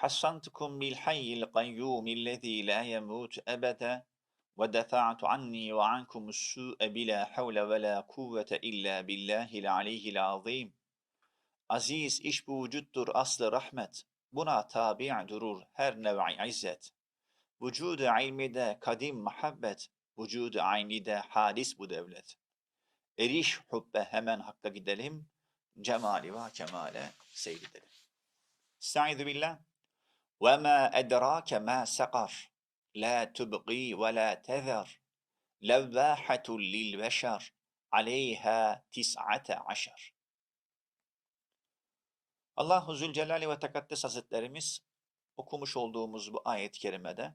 حصنتكم بالحي القيوم الذي لا يموت أبدا ودفعت عني وعنكم السوء بلا حول ولا قوة إلا بالله العلي العظيم Aziz iş bu vücuttur aslı rahmet. Buna tabi' durur her nev'i izzet. Vücudu ilmide kadim muhabbet. Vücudu aynide hadis bu devlet. Eriş hubbe hemen hakka gidelim. Cemali ve kemale seyredelim. Estaizu billah. وما أدراك ما سقر لا تبقي ولا تذر لواحة للبشر عليها تسعة عشر Allahu Zülcelal ve Tekaddes Hazretlerimiz okumuş olduğumuz bu ayet-i kerimede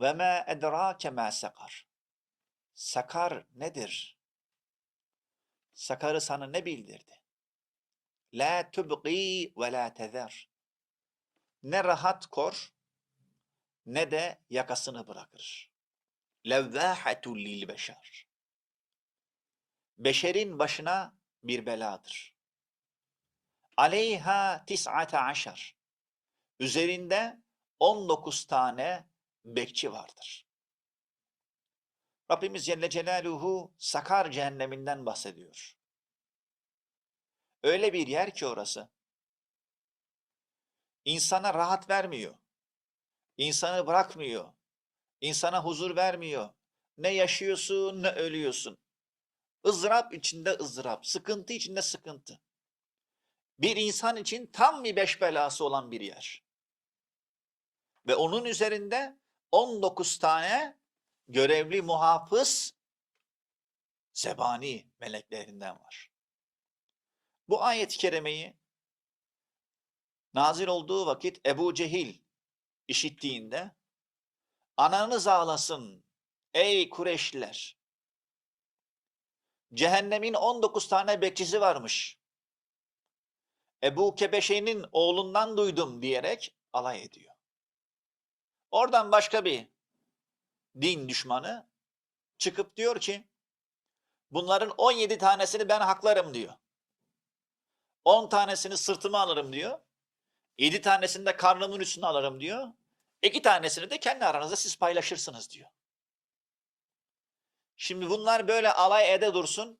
ve ma edrake ma sakar. Sakar nedir? Sakarı sana ne bildirdi? La tubqi ve la tezer ne rahat kor ne de yakasını bırakır. Levvâhetul lil beşer. Beşerin başına bir beladır. Aleyha tis'ate aşar. Üzerinde 19 tane bekçi vardır. Rabbimiz Celle Celaluhu Sakar cehenneminden bahsediyor. Öyle bir yer ki orası insana rahat vermiyor. İnsanı bırakmıyor. İnsana huzur vermiyor. Ne yaşıyorsun ne ölüyorsun. ızdırap içinde ızdırap, sıkıntı içinde sıkıntı. Bir insan için tam bir beş belası olan bir yer. Ve onun üzerinde 19 tane görevli muhafız zebani meleklerinden var. Bu ayet-i kerimeyi nazil olduğu vakit Ebu Cehil işittiğinde ananız ağlasın ey Kureşliler. Cehennemin 19 tane bekçisi varmış. Ebu Kebeşe'nin oğlundan duydum diyerek alay ediyor. Oradan başka bir din düşmanı çıkıp diyor ki bunların 17 tanesini ben haklarım diyor. 10 tanesini sırtıma alırım diyor. Yedi tanesini de karnımın üstüne alırım diyor. İki tanesini de kendi aranızda siz paylaşırsınız diyor. Şimdi bunlar böyle alay ede dursun.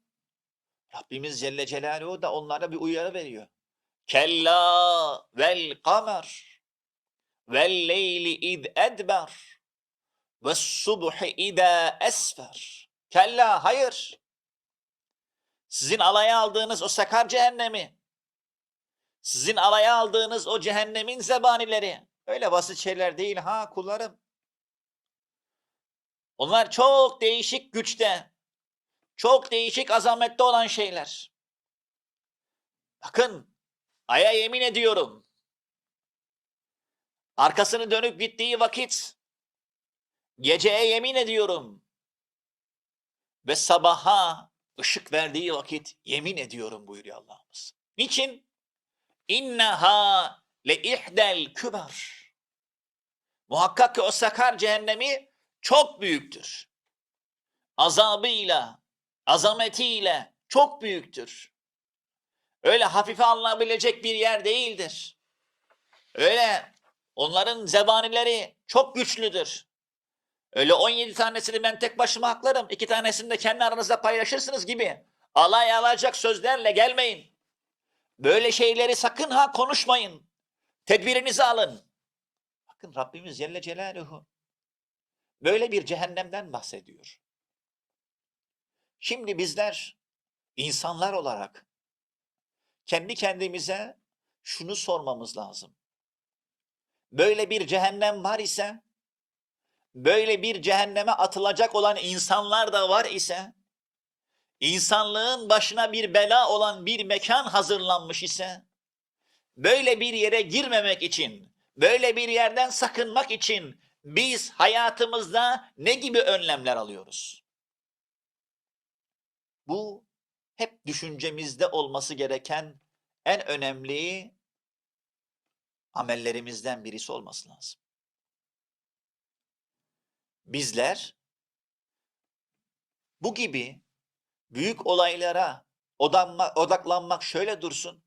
Rabbimiz Celle Celaluhu da onlara bir uyarı veriyor. Kella vel kamer vel leyli id edber ve subhi ida esfer. Kella hayır. Sizin alaya aldığınız o sakar cehennemi sizin alaya aldığınız o cehennemin zebanileri. Öyle basit şeyler değil ha kullarım. Onlar çok değişik güçte, çok değişik azamette olan şeyler. Bakın, aya yemin ediyorum. Arkasını dönüp gittiği vakit, geceye yemin ediyorum. Ve sabaha ışık verdiği vakit yemin ediyorum buyuruyor Allah'ımız. Niçin? İnneha le ihdel küber. Muhakkak ki o sakar cehennemi çok büyüktür. Azabıyla, azametiyle çok büyüktür. Öyle hafife alınabilecek bir yer değildir. Öyle onların zebanileri çok güçlüdür. Öyle 17 tanesini ben tek başıma haklarım. iki tanesini de kendi aranızda paylaşırsınız gibi. Alay alacak sözlerle gelmeyin. Böyle şeyleri sakın ha konuşmayın. Tedbirinizi alın. Bakın Rabbimiz Celle Celaluhu böyle bir cehennemden bahsediyor. Şimdi bizler insanlar olarak kendi kendimize şunu sormamız lazım. Böyle bir cehennem var ise, böyle bir cehenneme atılacak olan insanlar da var ise, insanlığın başına bir bela olan bir mekan hazırlanmış ise, böyle bir yere girmemek için, böyle bir yerden sakınmak için biz hayatımızda ne gibi önlemler alıyoruz? Bu hep düşüncemizde olması gereken en önemli amellerimizden birisi olması lazım. Bizler bu gibi büyük olaylara odanma, odaklanmak şöyle dursun.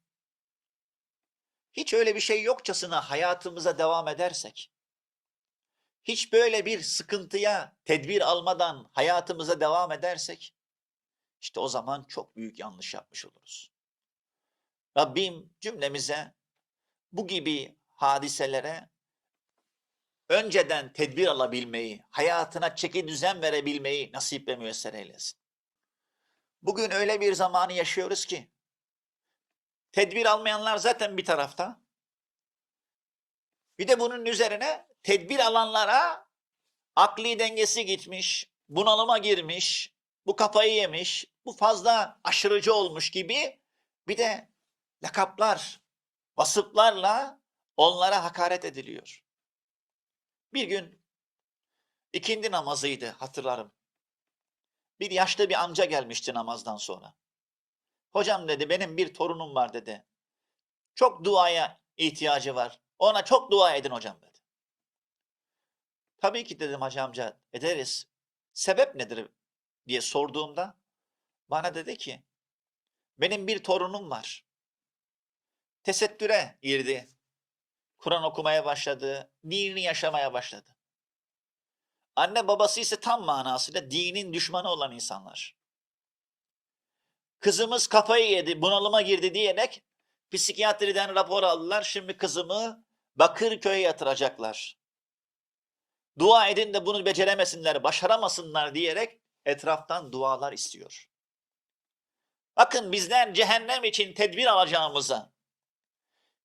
Hiç öyle bir şey yokçasına hayatımıza devam edersek, hiç böyle bir sıkıntıya tedbir almadan hayatımıza devam edersek, işte o zaman çok büyük yanlış yapmış oluruz. Rabbim cümlemize bu gibi hadiselere önceden tedbir alabilmeyi, hayatına çeki düzen verebilmeyi nasip ve müyesser eylesin. Bugün öyle bir zamanı yaşıyoruz ki, tedbir almayanlar zaten bir tarafta. Bir de bunun üzerine tedbir alanlara akli dengesi gitmiş, bunalıma girmiş, bu kafayı yemiş, bu fazla aşırıcı olmuş gibi bir de lakaplar, vasıflarla onlara hakaret ediliyor. Bir gün ikindi namazıydı hatırlarım. Bir yaşlı bir amca gelmişti namazdan sonra. Hocam dedi benim bir torunum var dedi. Çok duaya ihtiyacı var. Ona çok dua edin hocam dedi. Tabii ki dedim hacı amca ederiz. Sebep nedir diye sorduğumda bana dedi ki benim bir torunum var. Tesettüre girdi. Kur'an okumaya başladı. Dinini yaşamaya başladı. Anne babası ise tam manasıyla dinin düşmanı olan insanlar. Kızımız kafayı yedi, bunalıma girdi diyerek psikiyatriden rapor aldılar. Şimdi kızımı Bakırköy'e yatıracaklar. Dua edin de bunu beceremesinler, başaramasınlar diyerek etraftan dualar istiyor. Bakın bizler cehennem için tedbir alacağımıza,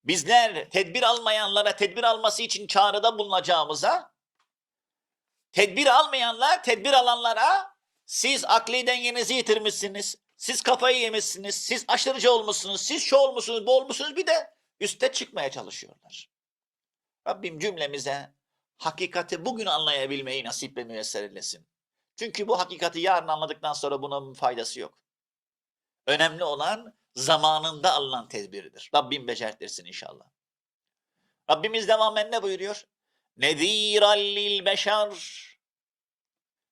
bizler tedbir almayanlara tedbir alması için çağrıda bulunacağımıza, tedbir almayanlar tedbir alanlara siz akli dengenizi yitirmişsiniz, siz kafayı yemişsiniz, siz aşırıcı olmuşsunuz, siz şu olmuşsunuz, bu olmuşsunuz bir de üste çıkmaya çalışıyorlar. Rabbim cümlemize hakikati bugün anlayabilmeyi nasip ve müyesser eylesin. Çünkü bu hakikati yarın anladıktan sonra bunun faydası yok. Önemli olan zamanında alınan tedbiridir. Rabbim becertirsin inşallah. Rabbimiz devamen ne buyuruyor? Neziran lil beşer.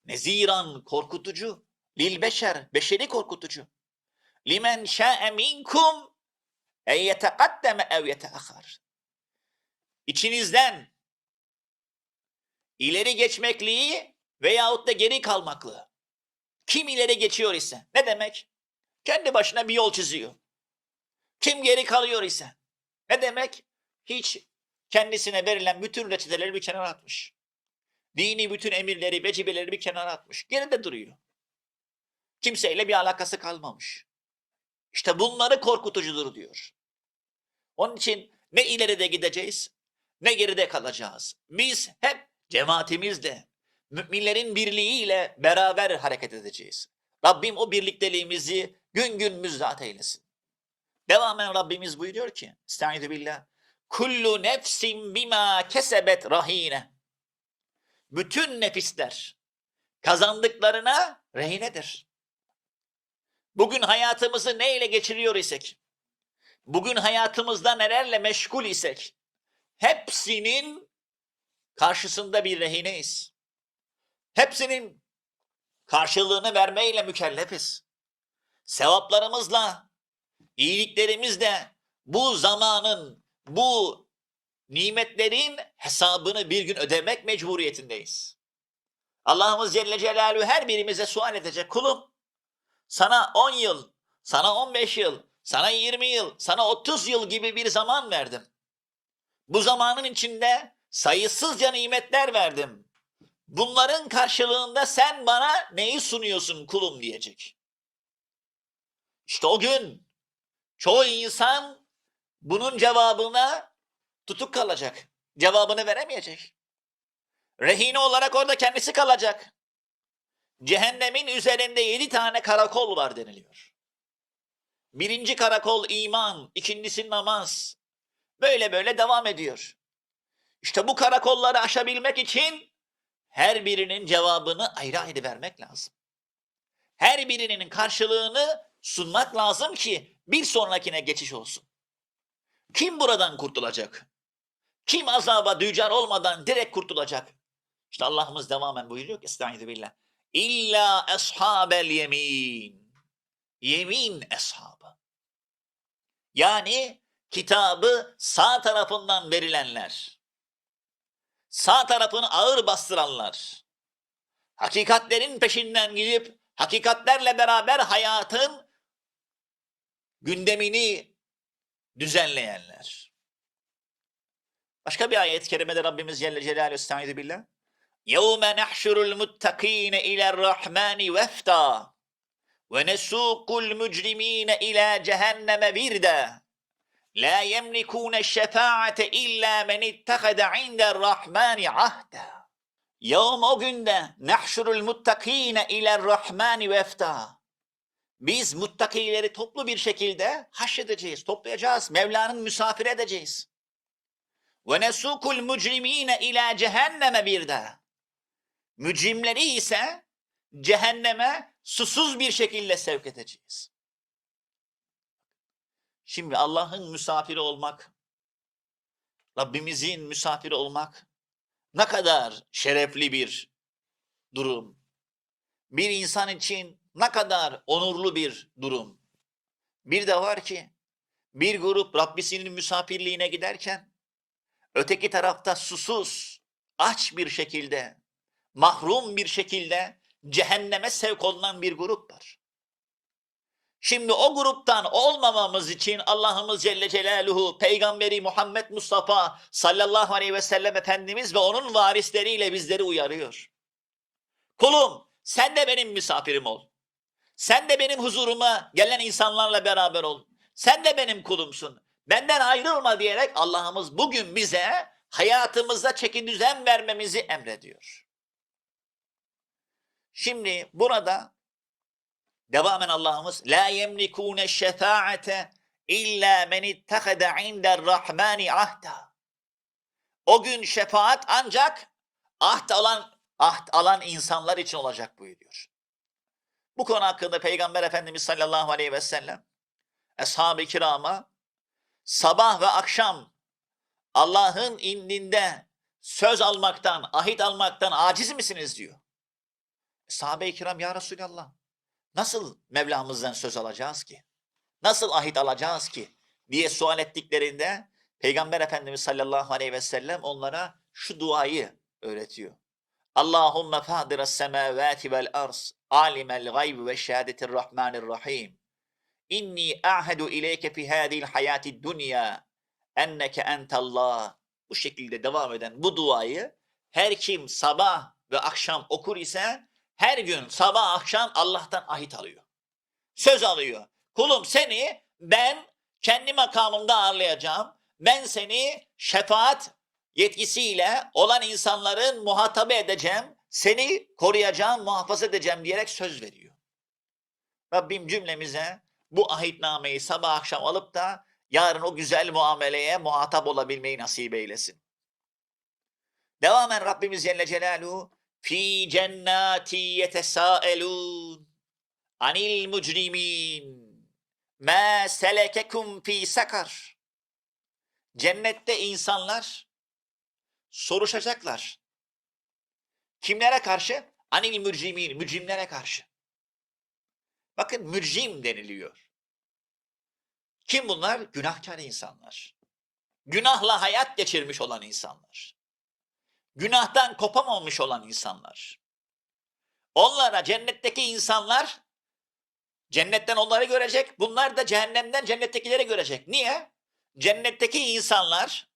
Neziran korkutucu. Lil beşer. Beşeri korkutucu. Limen şa'e minkum en yetekaddeme ev yeteahar. İçinizden ileri geçmekliği veyahut da geri kalmaklığı. Kim ileri geçiyor ise ne demek? Kendi başına bir yol çiziyor. Kim geri kalıyor ise ne demek? Hiç kendisine verilen bütün reçeteleri bir kenara atmış. Dini bütün emirleri, vecibeleri bir kenara atmış. Geride duruyor. Kimseyle bir alakası kalmamış. İşte bunları korkutucudur diyor. Onun için ne ileride gideceğiz ne geride kalacağız. Biz hep cemaatimizle, müminlerin birliğiyle beraber hareket edeceğiz. Rabbim o birlikteliğimizi gün gün müzdat eylesin. Devamen Rabbimiz buyuruyor ki, Estaizu billah, Kullu nefsin bima kesebet rahine. Bütün nefisler kazandıklarına rehinedir. Bugün hayatımızı neyle geçiriyor isek, bugün hayatımızda nelerle meşgul isek, hepsinin karşısında bir rehineyiz. Hepsinin karşılığını vermeyle mükellefiz. Sevaplarımızla, iyiliklerimizle bu zamanın, bu nimetlerin hesabını bir gün ödemek mecburiyetindeyiz. Allah'ımız Celle Celaluhu her birimize sual edecek kulum. Sana 10 yıl, sana 15 yıl, sana 20 yıl, sana 30 yıl gibi bir zaman verdim. Bu zamanın içinde sayısızca nimetler verdim. Bunların karşılığında sen bana neyi sunuyorsun kulum diyecek. İşte o gün çoğu insan bunun cevabına tutuk kalacak. Cevabını veremeyecek. Rehine olarak orada kendisi kalacak. Cehennemin üzerinde yedi tane karakol var deniliyor. Birinci karakol iman, ikincisi namaz. Böyle böyle devam ediyor. İşte bu karakolları aşabilmek için her birinin cevabını ayrı ayrı vermek lazım. Her birinin karşılığını sunmak lazım ki bir sonrakine geçiş olsun. Kim buradan kurtulacak? Kim azaba dücar olmadan direkt kurtulacak? İşte Allah'ımız devamen buyuruyor ki Estaizu billah. İlla eshabel yemin. Yemin eshabı. Yani kitabı sağ tarafından verilenler. Sağ tarafını ağır bastıranlar. Hakikatlerin peşinden gidip hakikatlerle beraber hayatın gündemini düzenleyenler. Başka bir ayet-i kerimede Rabbimiz Celle Celaluhu Estaizu billah. يَوْمَ نَحْشُرُ الْمُتَّقِينَ إِلَى الرَّحْمَنِ وَفْدًا وَنَسُوقُ الْمُجْرِمِينَ إِلَى جَهَنَّمَ وِرْدًا لَا يَمْلِكُونَ الشَّفَاعَةَ إِلَّا مَنِ اتَّخَذَ عِنْدَ الرَّحْمَنِ عَهْدًا Yevm o günde nehşurul muttakine iler rahmani vefta. Biz muttakileri toplu bir şekilde haşredeceğiz, toplayacağız. Mevla'nın misafir edeceğiz. Ve nesukul mucrimine ila cehenneme bir de. Mücrimleri ise cehenneme susuz bir şekilde sevk edeceğiz. Şimdi Allah'ın misafiri olmak, Rabbimizin misafiri olmak ne kadar şerefli bir durum. Bir insan için ne kadar onurlu bir durum. Bir de var ki bir grup Rabbisinin misafirliğine giderken öteki tarafta susuz, aç bir şekilde, mahrum bir şekilde cehenneme sevk olunan bir grup var. Şimdi o gruptan olmamamız için Allah'ımız Celle Celaluhu, Peygamberi Muhammed Mustafa sallallahu aleyhi ve sellem Efendimiz ve onun varisleriyle bizleri uyarıyor. Kulum sen de benim misafirim ol. Sen de benim huzuruma gelen insanlarla beraber ol. Sen de benim kulumsun. Benden ayrılma diyerek Allah'ımız bugün bize hayatımızda çeki düzen vermemizi emrediyor. Şimdi burada devamen Allah'ımız la yemlikune şefaate illa men ittehade inder rahmani ahda. O gün şefaat ancak ahd alan ahd alan insanlar için olacak buyuruyor. Bu konu hakkında Peygamber Efendimiz sallallahu aleyhi ve sellem ashab-ı kirama sabah ve akşam Allah'ın indinde söz almaktan, ahit almaktan aciz misiniz diyor. Sahabe-i kiram ya Resulallah nasıl Mevlamızdan söz alacağız ki? Nasıl ahit alacağız ki? diye sual ettiklerinde Peygamber Efendimiz sallallahu aleyhi ve sellem onlara şu duayı öğretiyor. Allahümme fadiras semavati vel arz alimel gayb ve şehadetir rahmanir rahim. İnni ahedu ileyke fi hadil hayati dünya enneke entallah. Bu şekilde devam eden bu duayı her kim sabah ve akşam okur ise her gün sabah akşam Allah'tan ahit alıyor. Söz alıyor. Kulum seni ben kendi makamımda ağırlayacağım. Ben seni şefaat yetkisiyle olan insanların muhatabı edeceğim. Seni koruyacağım, muhafaza edeceğim diyerek söz veriyor. Rabbim cümlemize bu ahitnameyi sabah akşam alıp da yarın o güzel muameleye muhatap olabilmeyi nasip eylesin. Devamen Rabbimiz Celle Celaluhu fi cennati yetesaelun anil mucrimin ma selekekum fi sakar Cennette insanlar soruşacaklar. Kimlere karşı? Anil mücrimin, mücrimlere karşı. Bakın mücrim deniliyor. Kim bunlar? Günahkar insanlar. Günahla hayat geçirmiş olan insanlar. Günahtan kopamamış olan insanlar. Onlara cennetteki insanlar cennetten onları görecek. Bunlar da cehennemden cennettekileri görecek. Niye? Cennetteki insanlar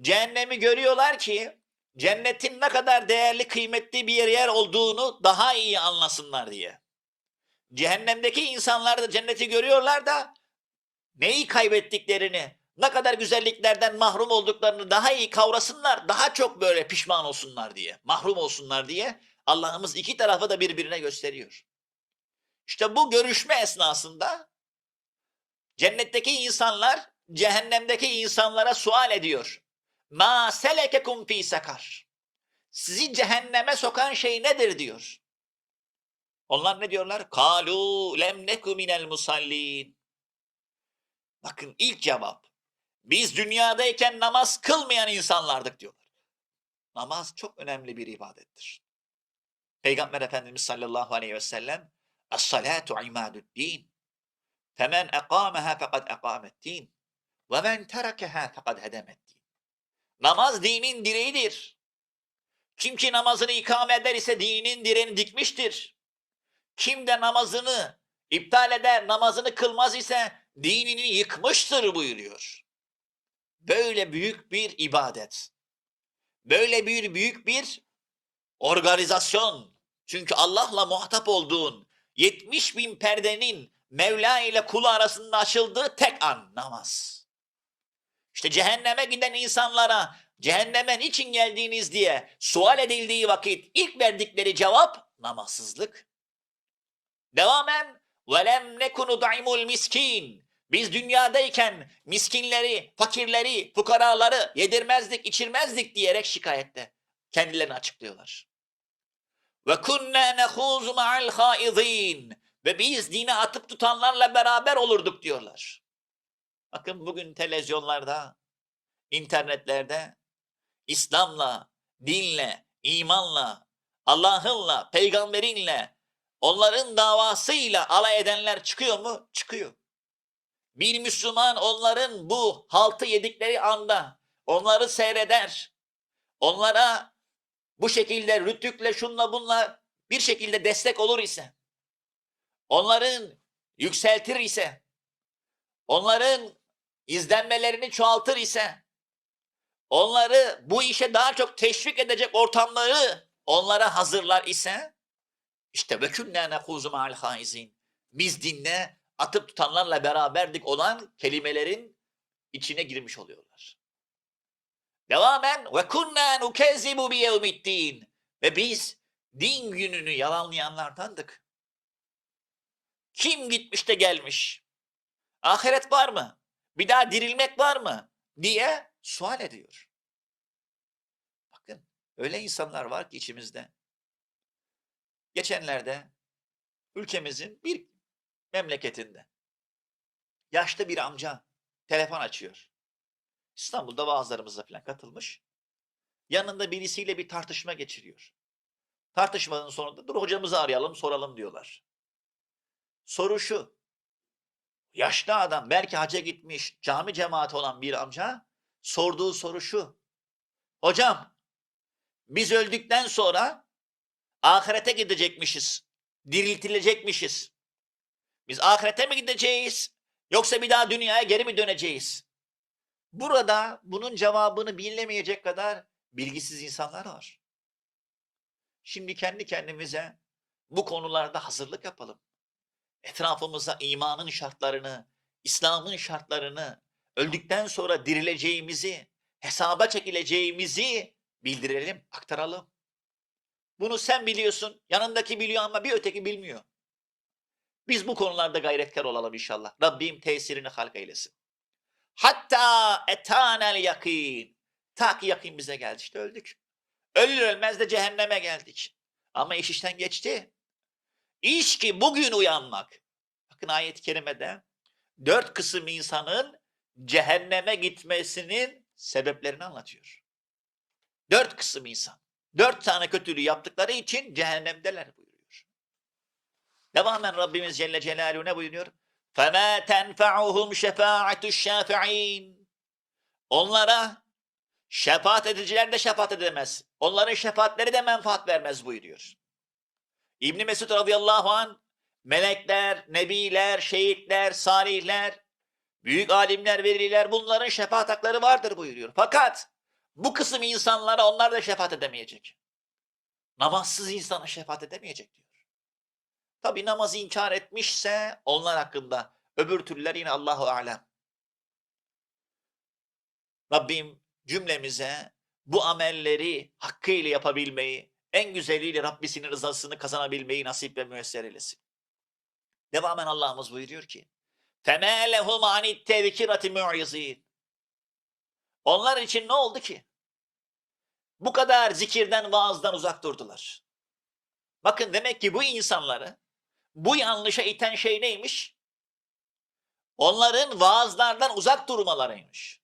cehennemi görüyorlar ki cennetin ne kadar değerli kıymetli bir yer olduğunu daha iyi anlasınlar diye. Cehennemdeki insanlar da cenneti görüyorlar da neyi kaybettiklerini, ne kadar güzelliklerden mahrum olduklarını daha iyi kavrasınlar, daha çok böyle pişman olsunlar diye, mahrum olsunlar diye Allah'ımız iki tarafı da birbirine gösteriyor. İşte bu görüşme esnasında cennetteki insanlar cehennemdeki insanlara sual ediyor. Ma selekekum fi sakar. Sizi cehenneme sokan şey nedir diyor. Onlar ne diyorlar? Kalu lem neku minel musallin. Bakın ilk cevap. Biz dünyadayken namaz kılmayan insanlardık diyorlar. Namaz çok önemli bir ibadettir. Peygamber Efendimiz sallallahu aleyhi ve sellem Es-salatu imadu'd-din. Femen ekâmeha fekad ekâme'd-din. Ve men terekeha fekad hedeme'd-din. Namaz dinin direğidir. Kim ki namazını ikame eder ise dinin direğini dikmiştir. Kim de namazını iptal eder, namazını kılmaz ise dinini yıkmıştır buyuruyor. Böyle büyük bir ibadet. Böyle bir büyük bir organizasyon. Çünkü Allah'la muhatap olduğun 70 bin perdenin Mevla ile kulu arasında açıldığı tek an namaz. İşte cehenneme giden insanlara cehenneme niçin geldiniz diye sual edildiği vakit ilk verdikleri cevap namazsızlık. Devamen velem nekunu daimul miskin. Biz dünyadayken miskinleri, fakirleri, fukaraları yedirmezdik, içirmezdik diyerek şikayette kendilerini açıklıyorlar. Ve kunna nehuzu ma'al haizin. Ve biz dine atıp tutanlarla beraber olurduk diyorlar. Bakın bugün televizyonlarda, internetlerde İslam'la, dinle, imanla, Allah'ınla, peygamberinle, onların davasıyla alay edenler çıkıyor mu? Çıkıyor. Bir Müslüman onların bu haltı yedikleri anda onları seyreder. Onlara bu şekilde rütükle şunla bunla bir şekilde destek olur ise, onların yükseltir ise, onların izlenmelerini çoğaltır ise, onları bu işe daha çok teşvik edecek ortamları onlara hazırlar ise, işte ve künnâ nekûzu ma'al haizin. Biz dinle atıp tutanlarla beraberdik olan kelimelerin içine girmiş oluyorlar. Devamen ve kunna nukezzibu bi yevmiddin. Ve biz din gününü yalanlayanlardandık. Kim gitmiş de gelmiş? Ahiret var mı? Bir daha dirilmek var mı? diye sual ediyor. Bakın öyle insanlar var ki içimizde. Geçenlerde ülkemizin bir memleketinde yaşlı bir amca telefon açıyor. İstanbul'da vaazlarımıza falan katılmış. Yanında birisiyle bir tartışma geçiriyor. Tartışmanın sonunda dur hocamızı arayalım soralım diyorlar. Soru şu. Yaşlı adam belki hacca gitmiş cami cemaati olan bir amca sorduğu soru şu. Hocam biz öldükten sonra ahirete gidecekmişiz. Diriltilecekmişiz. Biz ahirete mi gideceğiz? Yoksa bir daha dünyaya geri mi döneceğiz? Burada bunun cevabını bilemeyecek kadar bilgisiz insanlar var. Şimdi kendi kendimize bu konularda hazırlık yapalım. Etrafımıza imanın şartlarını, İslam'ın şartlarını, öldükten sonra dirileceğimizi, hesaba çekileceğimizi bildirelim, aktaralım. Bunu sen biliyorsun, yanındaki biliyor ama bir öteki bilmiyor. Biz bu konularda gayretkar olalım inşallah. Rabbim tesirini halk eylesin. Hatta etanel yakin. Ta ki yakin bize geldi işte öldük. Ölür ölmez de cehenneme geldik. Ama iş işten geçti. İş ki bugün uyanmak. Bakın ayet-i kerimede dört kısım insanın cehenneme gitmesinin sebeplerini anlatıyor. Dört kısım insan. Dört tane kötülüğü yaptıkları için cehennemdeler buyuruyor. Devamen Rabbimiz Celle Celaluhu ne buyuruyor? فَمَا تَنْفَعُهُمْ شَفَاعَةُ الشَّافِعِينَ Onlara şefaat ediciler de şefaat edemez. Onların şefaatleri de menfaat vermez buyuruyor. İbni Mesud radıyallahu an melekler, nebiler, şehitler, salihler, büyük alimler, veliler bunların şefaat hakları vardır buyuruyor. Fakat bu kısım insanlara onlar da şefaat edemeyecek. Namazsız insana şefaat edemeyecek diyor. Tabi namazı inkar etmişse onlar hakkında öbür türlüler yine Allahu alem. Rabbim cümlemize bu amelleri hakkıyla yapabilmeyi, en güzeliyle Rabbisinin rızasını kazanabilmeyi nasip ve müyesser eylesin. Devamen Allah'ımız buyuruyor ki: فَمَا لَهُمْ عَنِ التَّذْكِرَةِ مُعْيِزِينَ Onlar için ne oldu ki? Bu kadar zikirden, vaazdan uzak durdular. Bakın demek ki bu insanları bu yanlışa iten şey neymiş? Onların vaazlardan uzak durmalarıymış.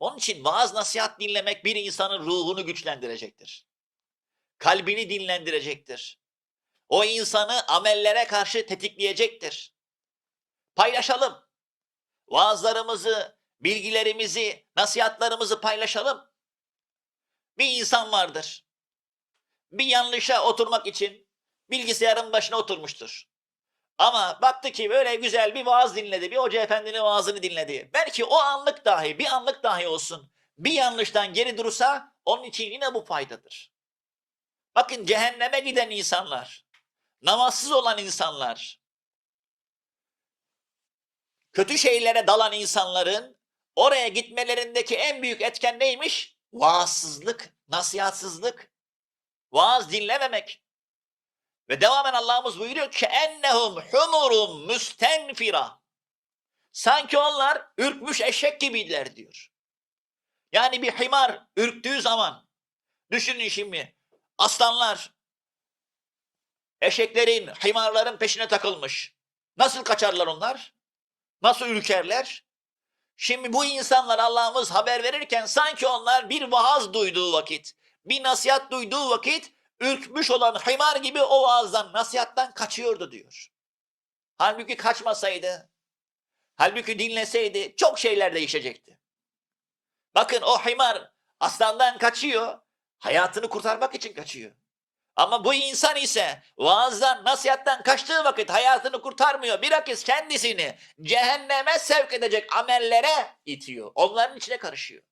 Onun için vaaz nasihat dinlemek bir insanın ruhunu güçlendirecektir. Kalbini dinlendirecektir. O insanı amellere karşı tetikleyecektir. Paylaşalım. Vaazlarımızı, bilgilerimizi, nasihatlarımızı paylaşalım. Bir insan vardır. Bir yanlışa oturmak için bilgisayarın başına oturmuştur. Ama baktı ki böyle güzel bir vaaz dinledi, bir hoca efendinin vaazını dinledi. Belki o anlık dahi, bir anlık dahi olsun bir yanlıştan geri durursa onun için yine bu faydadır. Bakın cehenneme giden insanlar, namazsız olan insanlar, kötü şeylere dalan insanların oraya gitmelerindeki en büyük etken neymiş? Vaazsızlık, nasihatsızlık, vaaz dinlememek. Ve devamen Allah'ımız buyuruyor ki ennehum humurum müstenfira. Sanki onlar ürkmüş eşek gibiydiler diyor. Yani bir himar ürktüğü zaman düşünün şimdi aslanlar eşeklerin, himarların peşine takılmış. Nasıl kaçarlar onlar? Nasıl ürkerler? Şimdi bu insanlar Allah'ımız haber verirken sanki onlar bir vaaz duyduğu vakit, bir nasihat duyduğu vakit ürkmüş olan himar gibi o vaazdan, nasihattan kaçıyordu diyor. Halbuki kaçmasaydı, halbuki dinleseydi çok şeyler değişecekti. Bakın o himar aslandan kaçıyor, hayatını kurtarmak için kaçıyor. Ama bu insan ise vaazdan, nasihattan kaçtığı vakit hayatını kurtarmıyor. Bilakis kendisini cehenneme sevk edecek amellere itiyor. Onların içine karışıyor.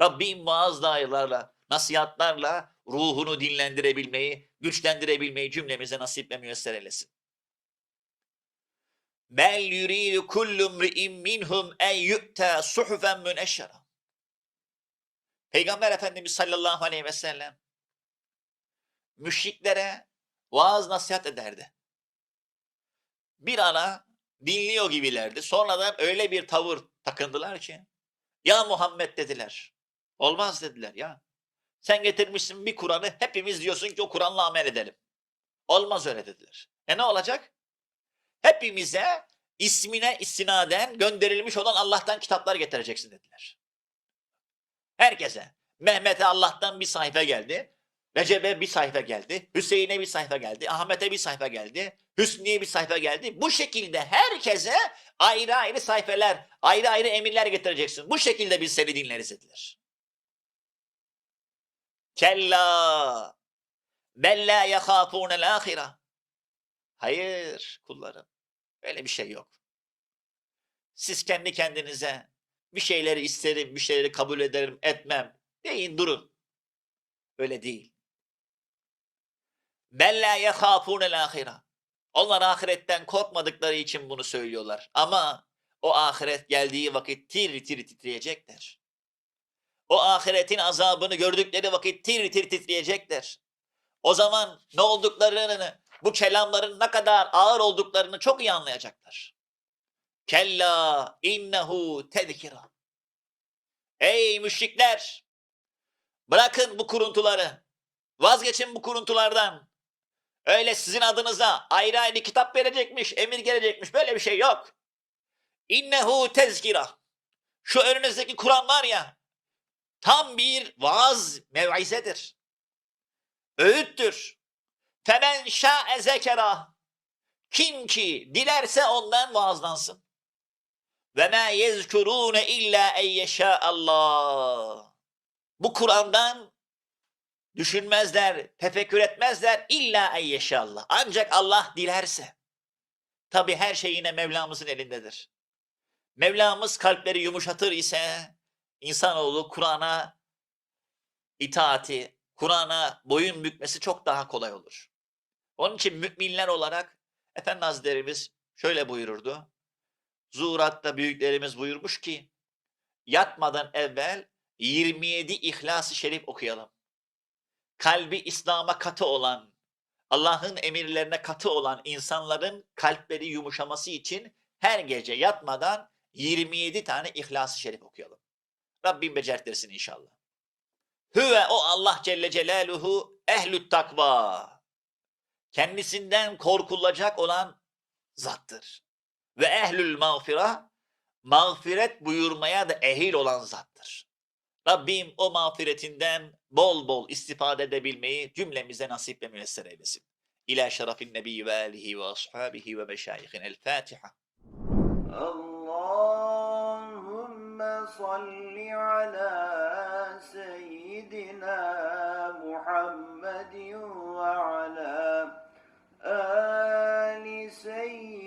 Rabbim vaazlarla, nasihatlarla ruhunu dinlendirebilmeyi, güçlendirebilmeyi cümlemize nasip ve müyesser eylesin. Bel yuridu kullu mri'in minhum en yu'ta suhufen müneşşera. Peygamber Efendimiz sallallahu aleyhi ve sellem müşriklere vaaz nasihat ederdi. Bir ara dinliyor gibilerdi. Sonradan öyle bir tavır takındılar ki ya Muhammed dediler. Olmaz dediler ya. Sen getirmişsin bir Kur'an'ı hepimiz diyorsun ki o Kur'an'la amel edelim. Olmaz öyle dediler. E ne olacak? Hepimize ismine istinaden gönderilmiş olan Allah'tan kitaplar getireceksin dediler. Herkese. Mehmet'e Allah'tan bir sayfa geldi. Recep'e bir sayfa geldi. Hüseyin'e bir sayfa geldi. Ahmet'e bir sayfa geldi. Hüsni'ye bir sayfa geldi. Bu şekilde herkese ayrı ayrı sayfeler, ayrı ayrı emirler getireceksin. Bu şekilde biz seni dinleriz dediler. Kella bella yahafûnel ahira. Hayır kullarım. Öyle bir şey yok. Siz kendi kendinize bir şeyleri isterim, bir şeyleri kabul ederim, etmem. Deyin durun. Öyle değil. Bella yehafûnel ahira. Onlar ahiretten korkmadıkları için bunu söylüyorlar. Ama o ahiret geldiği vakit tir tir titreyecekler. O ahiretin azabını gördükleri vakit tir tir titreyecekler. O zaman ne olduklarını, bu kelamların ne kadar ağır olduklarını çok iyi anlayacaklar. Kella innehu tezkira. Ey müşrikler! Bırakın bu kuruntuları. Vazgeçin bu kuruntulardan. Öyle sizin adınıza ayrı ayrı kitap verecekmiş, emir gelecekmiş. Böyle bir şey yok. İnnehu tezkira. Şu önünüzdeki Kur'an var ya, tam bir vaaz mev'izedir. Öğüttür. Femen şa'e zekera. Kim ki dilerse ondan vaazlansın. Ve ma yezkurune illa en Allah. Bu Kur'an'dan düşünmezler, tefekkür etmezler illa en Allah. Ancak Allah dilerse. Tabi her şey yine Mevlamızın elindedir. Mevlamız kalpleri yumuşatır ise insanoğlu Kur'an'a itaati, Kur'an'a boyun bükmesi çok daha kolay olur. Onun için müminler olarak Efendi Hazretlerimiz şöyle buyururdu. Zuhurat'ta büyüklerimiz buyurmuş ki yatmadan evvel 27 İhlas-ı Şerif okuyalım. Kalbi İslam'a katı olan, Allah'ın emirlerine katı olan insanların kalpleri yumuşaması için her gece yatmadan 27 tane İhlas-ı Şerif okuyalım. Rabbim becertirsin inşallah. Hüve o Allah Celle Celaluhu ehlüt takva. Kendisinden korkulacak olan zattır. Ve ehlül mağfira mağfiret buyurmaya da ehil olan zattır. Rabbim o mağfiretinden bol bol istifade edebilmeyi cümlemize nasip ve müyesser eylesin. İlâ şerefin nebi ve alihi ve ashabihi ve meşayihin. El Fatiha. Allahümme salli ala seyyidina Muhammedin ve ala ali seyyidina